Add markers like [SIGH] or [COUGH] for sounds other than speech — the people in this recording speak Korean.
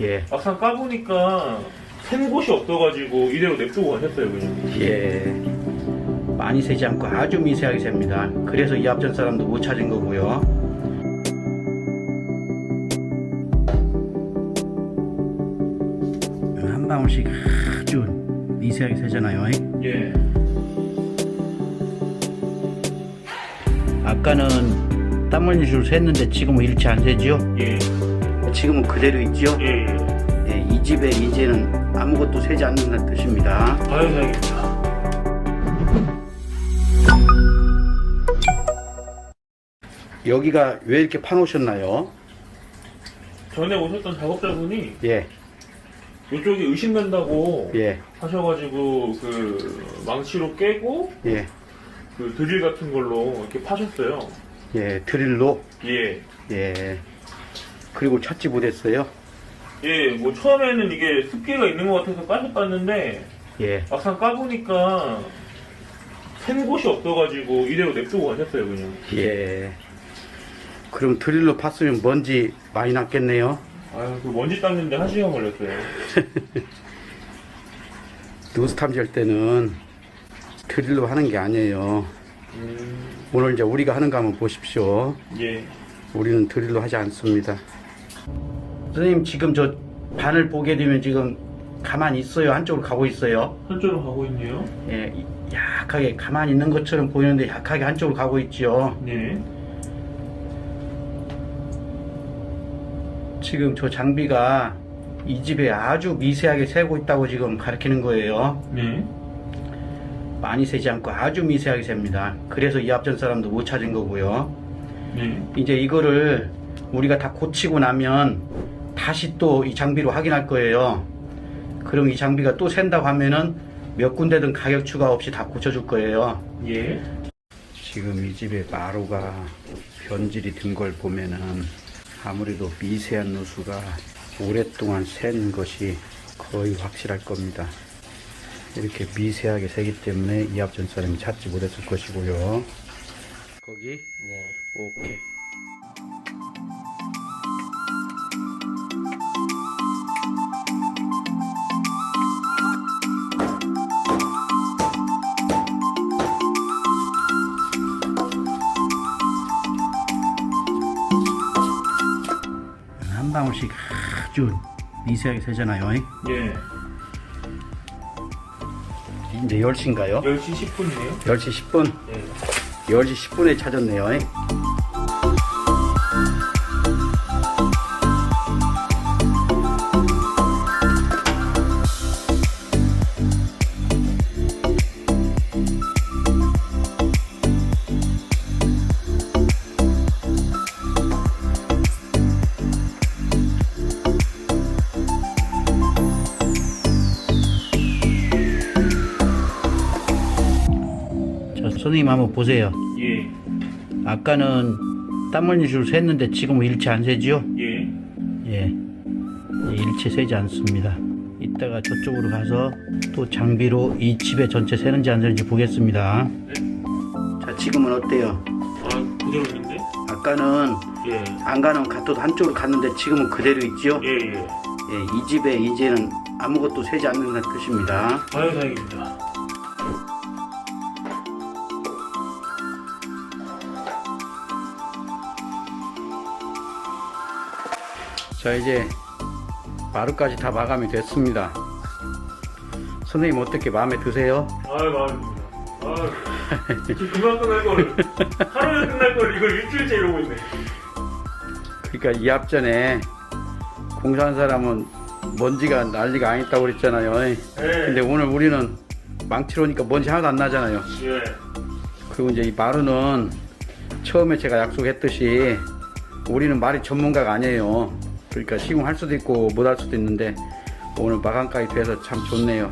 예, 막상 까보니까 샌 곳이 없어가지고 이대로 냅두고 가셨어요 그냥 예. 많이 새지 않고 아주 미세하게 셉니다. 그래서 이 앞전 사람도 못 찾은 거고요. 한 방울씩 아주 미세하게 새잖아요. 예 아까는 땀 흘린 줄 샜는데 지금은 일치 안 새지요? 예, 지금은 그대로 있지요? 예, 예. 예, 이 집에 이제는 아무것도 새지 않는다는 뜻입니다. 아유 다행입니다 여기가 왜 이렇게 파놓으셨나요? 전에 오셨던 작업자분이 예, 이쪽이 의심된다고 예, 하셔가지고 그 망치로 깨고 예, 그 드릴 같은 걸로 이렇게 파셨어요 예, 드릴로, 예 예. 그리고 찾지 못했어요? 예, 뭐 처음에는 이게 습기가 있는 것 같아서 까셨봤는데 예, 막상 까보니까 샌 곳이 없어가지고 이대로 냅두고 가셨어요 그냥 예. 그럼 드릴로 팠으면 먼지 많이 났겠네요? 아유 그 먼지 닦는데 한 시간 걸렸어요 [LAUGHS] 누수 탐지할 때는 드릴로 하는 게 아니에요. 음, 오늘 이제 우리가 하는 거 한번 보십시오. 예 우리는 드릴로 하지 않습니다. 선생님 지금 저 반을 보게 되면 지금 가만히 있어요. 한쪽으로 가고 있어요. 한쪽으로 가고 있네요 예, 이- 약하게 가만히 있는 것처럼 보이는데 약하게 한쪽으로 가고 있죠. 네 지금 저 장비가 이 집에 아주 미세하게 새고 있다고 지금 가리키는 거예요. 네. 많이 새지 않고 아주 미세하게 셉니다. 그래서 이 앞전 사람도 못 찾은 거고요. 네. 이제 이거를 우리가 다 고치고 나면 다시 또 이 장비로 확인할 거예요. 그럼 이 장비가 또 샌다고 하면은 몇 군데든 가격 추가 없이 다 고쳐줄 거예요. 예. 지금 이 집에 마루가 변질이 든걸 보면은 아무래도 미세한 누수가 오랫동안 샌 것이 거의 확실할 겁니다. 이렇게 미세하게 새기 때문에 이 앞전 사람이 찾지 못했을 것이고요. 거기 와. 오케이. 한 방울씩 아주 미세하게 새잖아요. 예. 이제 10시인가요? 10시 10분이네요. 10시 10분? 예. 10시 10분에 찾았네요. 선생님 한번 보세요. 예. 아까는 땀 흘린 줄 샜는데 지금은 일치 안 새지요? 예. 예. 예, 일치 새지 않습니다. 이따가 저쪽으로 가서 또 장비로 이 집에 전체 새는지 안 새는지 보겠습니다. 자, 지금은 어때요? 아, 그대로 있는데? 아까는 예. 안 가는 갓도 한쪽으로 갔는데 지금은 그대로 있지요? 예, 예. 예, 이 집에 이제는 아무것도 새지 않는다는 뜻입니다. 아유, 다행입니다. 자, 이제 마루까지 다 마감이 됐습니다. 선생님 어떻게 마음에 드세요? 아유, 마음에 듭니다. 아유. 지금 금방 끝날 걸. 하루에 끝날 걸 이걸 일주일째 이러고 있네. 그러니까 이 앞전에 공사한 사람은 먼지가 난리가 아니다고 그랬잖아요. 예. 근데 오늘 우리는 망치로 오니까 먼지 하나도 안 나잖아요. 예. 그리고 이제 이 마루는 처음에 제가 약속했듯이 우리는 말이 전문가가 아니에요. 그러니까 시공할 수도 있고 못 할 수도 있는데 오늘 마감까지 돼서 참 좋네요.